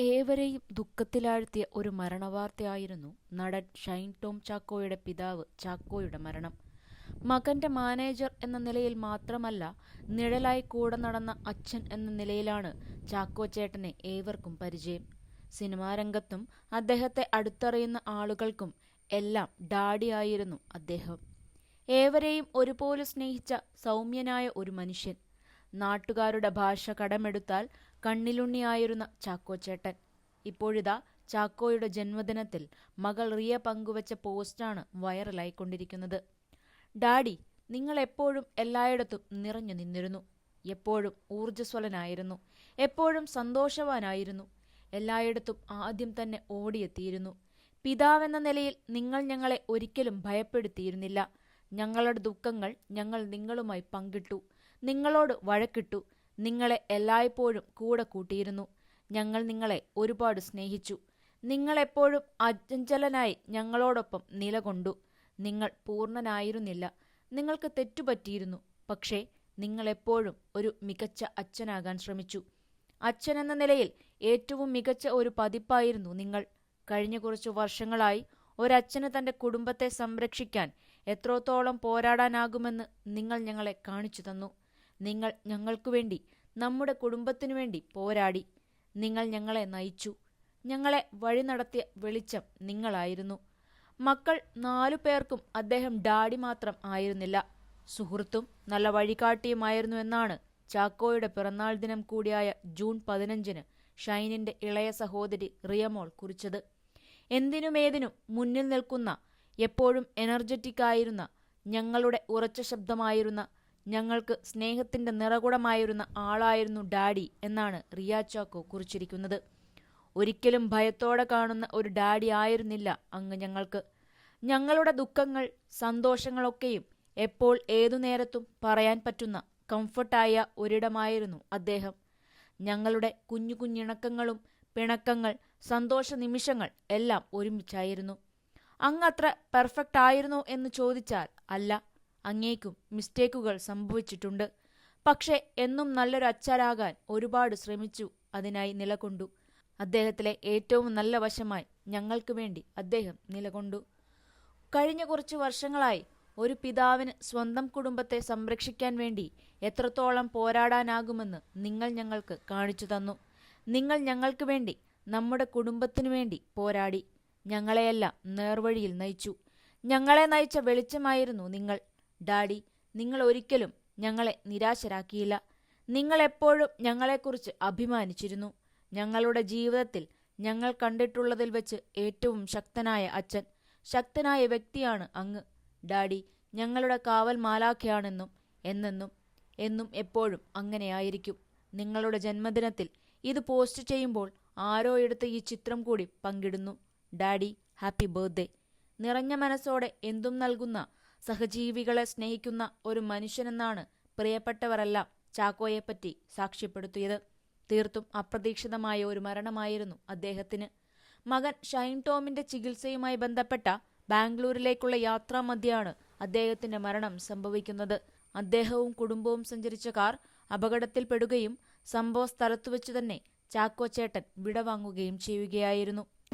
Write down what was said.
ഏവരെയും ദുഃഖത്തിലാഴ്ത്തിയ ഒരു മരണവാർത്തയായിരുന്നു നടൻ ഷൈൻ ടോം ചാക്കോയുടെ പിതാവ് ചാക്കോയുടെ മരണം. മകന്റെ മാനേജർ എന്ന നിലയിൽ മാത്രമല്ല നിഴലായി കൂടെ നടന്ന അച്ഛൻ എന്ന നിലയിലാണ് ചാക്കോ ചേട്ടനെ ഏവർക്കും പരിചയം. സിനിമാ രംഗത്തും അദ്ദേഹത്തെ അടുത്തറിയുന്ന ആളുകൾക്കും എല്ലാം ഡാഡിയായിരുന്നു അദ്ദേഹം. ഏവരെയും ഒരുപോലെ സ്നേഹിച്ച സൗമ്യനായ ഒരു മനുഷ്യൻ. നാട്ടുകാരുടെ ഭാഷ കടമെടുത്താൽ കണ്ണിലുണ്ണിയായിരുന്ന ചാക്കോച്ചേട്ടൻ. ഇപ്പോഴിതാ ചാക്കോയുടെ ജന്മദിനത്തിൽ മകൾ റിയ പങ്കുവച്ച പോസ്റ്റാണ് വൈറലായിക്കൊണ്ടിരിക്കുന്നത്. ഡാഡി നിങ്ങൾ എപ്പോഴും എല്ലായിടത്തും നിറഞ്ഞു നിന്നിരുന്നു. എപ്പോഴും ഊർജസ്വലനായിരുന്നു. എപ്പോഴും സന്തോഷവാനായിരുന്നു. എല്ലായിടത്തും ആദ്യം തന്നെ ഓടിയെത്തിയിരുന്നു. പിതാവെന്ന നിലയിൽ നിങ്ങൾ ഞങ്ങളെ ഒരിക്കലും ഭയപ്പെടുത്തിയിരുന്നില്ല. ഞങ്ങളുടെ ദുഃഖങ്ങൾ ഞങ്ങൾ നിങ്ങളുമായി പങ്കിട്ടു. നിങ്ങളോട് വഴക്കിട്ടു. നിങ്ങളെ എല്ലായ്പ്പോഴും കൂടെ കൂട്ടിയിരുന്നു. ഞങ്ങൾ നിങ്ങളെ ഒരുപാട് സ്നേഹിച്ചു. നിങ്ങളെപ്പോഴും അജഞ്ചലനായി ഞങ്ങളോടൊപ്പം നിലകൊണ്ടു. നിങ്ങൾ പൂർണനായിരുന്നില്ല. നിങ്ങൾക്ക് തെറ്റുപറ്റിയിരുന്നു. പക്ഷേ നിങ്ങളെപ്പോഴും ഒരു മികച്ച അച്ഛനാകാൻ ശ്രമിച്ചു. അച്ഛനെന്ന നിലയിൽ ഏറ്റവും മികച്ച ഒരു പതിപ്പായിരുന്നു നിങ്ങൾ. കഴിഞ്ഞ കുറച്ചു വർഷങ്ങളായി ഒരച്ഛന് തന്റെ കുടുംബത്തെ സംരക്ഷിക്കാൻ എത്രത്തോളം പോരാടാനാകുമെന്ന് നിങ്ങൾ ഞങ്ങളെ കാണിച്ചു തന്നു. നിങ്ങൾ ഞങ്ങൾക്കു വേണ്ടി നമ്മുടെ കുടുംബത്തിനു വേണ്ടി പോരാടി. നിങ്ങൾ ഞങ്ങളെ നയിച്ചു. ഞങ്ങളെ വഴി നടത്തിയ വെളിച്ചം നിങ്ങളായിരുന്നു. മക്കൾ നാലു പേർക്കും അദ്ദേഹം ഡാഡി മാത്രം ആയിരുന്നില്ല. സുഹൃത്തും നല്ല വഴികാട്ടിയുമായിരുന്നു എന്നാണ് ചാക്കോയുടെ പിറന്നാൾ ദിനം കൂടിയായ ജൂൺ പതിനഞ്ചിന് ഷൈനിന്റെ ഇളയ സഹോദരി റിയമോൾ കുറിച്ചത്. എന്തിനുമേതിനും മുന്നിൽ നിൽക്കുന്ന എപ്പോഴും എനർജറ്റിക് ആയിരുന്ന ഞങ്ങളുടെ ഉറച്ച ശബ്ദമായിരുന്ന ഞങ്ങൾക്ക് സ്നേഹത്തിന്റെ നിറകുടമായിരുന്ന ആളായിരുന്നു ഡാഡി എന്നാണ് റിയ ചാക്കോ കുറിച്ചിരിക്കുന്നത്. ഒരിക്കലും ഭയത്തോടെ കാണുന്ന ഒരു ഡാഡി ആയിരുന്നില്ല അങ്ങ് ഞങ്ങൾക്ക്. ഞങ്ങളുടെ ദുഃഖങ്ങൾ സന്തോഷങ്ങളൊക്കെയും എപ്പോൾ ഏതു നേരത്തും പറയാൻ പറ്റുന്ന കംഫർട്ടായ ഒരിടമായിരുന്നു അദ്ദേഹം. ഞങ്ങളുടെ കുഞ്ഞു കുഞ്ഞിണക്കങ്ങളും പിണക്കങ്ങൾ സന്തോഷ നിമിഷങ്ങൾ എല്ലാം ഒരുമിച്ചായിരുന്നു. അങ്ങത്ര പെർഫെക്റ്റ് ആയിരുന്നോ എന്ന് ചോദിച്ചാൽ അല്ല. അങ്ങേക്കും മിസ്റ്റേക്കുകൾ സംഭവിച്ചിട്ടുണ്ട്. പക്ഷേ എന്നും നല്ലൊരു അച്ചാരാകാൻ ഒരുപാട് ശ്രമിച്ചു അതിനായി നിലകൊണ്ടു. അദ്ദേഹത്തിലെ ഏറ്റവും നല്ല വശമായി ഞങ്ങൾക്ക് വേണ്ടി അദ്ദേഹം നിലകൊണ്ടു. കഴിഞ്ഞ കുറച്ച് വർഷങ്ങളായി ഒരു പിതാവിന് സ്വന്തം കുടുംബത്തെ സംരക്ഷിക്കാൻ വേണ്ടി എത്രത്തോളം പോരാടാനാകുമെന്ന് നിങ്ങൾ ഞങ്ങൾക്ക് കാണിച്ചു തന്നു. നിങ്ങൾ ഞങ്ങൾക്ക് വേണ്ടി നമ്മുടെ കുടുംബത്തിനു വേണ്ടി പോരാടി. ഞങ്ങളെയെല്ലാം നേർവഴിയിൽ നയിച്ചു. ഞങ്ങളെ നയിച്ച വെളിച്ചമായിരുന്നു നിങ്ങൾ. ഡാഡി നിങ്ങൾ ഒരിക്കലും ഞങ്ങളെ നിരാശരാക്കിയില്ല. നിങ്ങളെപ്പോഴും ഞങ്ങളെക്കുറിച്ച് അഭിമാനിച്ചിരുന്നു. ഞങ്ങളുടെ ജീവിതത്തിൽ ഞങ്ങൾ കണ്ടിട്ടുള്ളതിൽ വെച്ച് ഏറ്റവും ശക്തനായ അച്ഛൻ ശക്തനായ വ്യക്തിയാണ് അങ്ങ്. ഡാഡി ഞങ്ങളുടെ കാവൽ മാലാഖയാണെന്നും എന്നെന്നും എന്നും എപ്പോഴും അങ്ങനെയായിരിക്കും. നിങ്ങളുടെ ജന്മദിനത്തിൽ ഇത് പോസ്റ്റ് ചെയ്യുമ്പോൾ ആരോ എടുത്ത് ഈ ചിത്രം കൂടി പങ്കിടുന്നു. ഡാഡി ഹാപ്പി ബർത്ത്ഡേ നിറഞ്ഞ മനസ്സോടെ എന്തും നൽകുന്ന സഹജീവികളെ സ്നേഹിക്കുന്ന ഒരു മനുഷ്യനെന്നാണ് പ്രിയപ്പെട്ടവരെല്ലാം ചാക്കോയെപ്പറ്റി സാക്ഷ്യപ്പെടുത്തിയത്. തീർത്തും അപ്രതീക്ഷിതമായ ഒരു മരണമായിരുന്നു അദ്ദേഹത്തിന്. മകൻ ഷൈൻ ടോമിന്റെ ചികിത്സയുമായി ബന്ധപ്പെട്ട ബാംഗ്ലൂരിലേക്കുള്ള യാത്രാമധ്യയാണ് അദ്ദേഹത്തിന്റെ മരണം സംഭവിക്കുന്നത്. അദ്ദേഹവും കുടുംബവും സഞ്ചരിച്ച കാർ അപകടത്തിൽപ്പെടുകയും സംഭവ സ്ഥലത്തു വെച്ച് തന്നെ ചാക്കോ ചേട്ടൻ വിടവാങ്ങുകയും ചെയ്യുകയായിരുന്നു.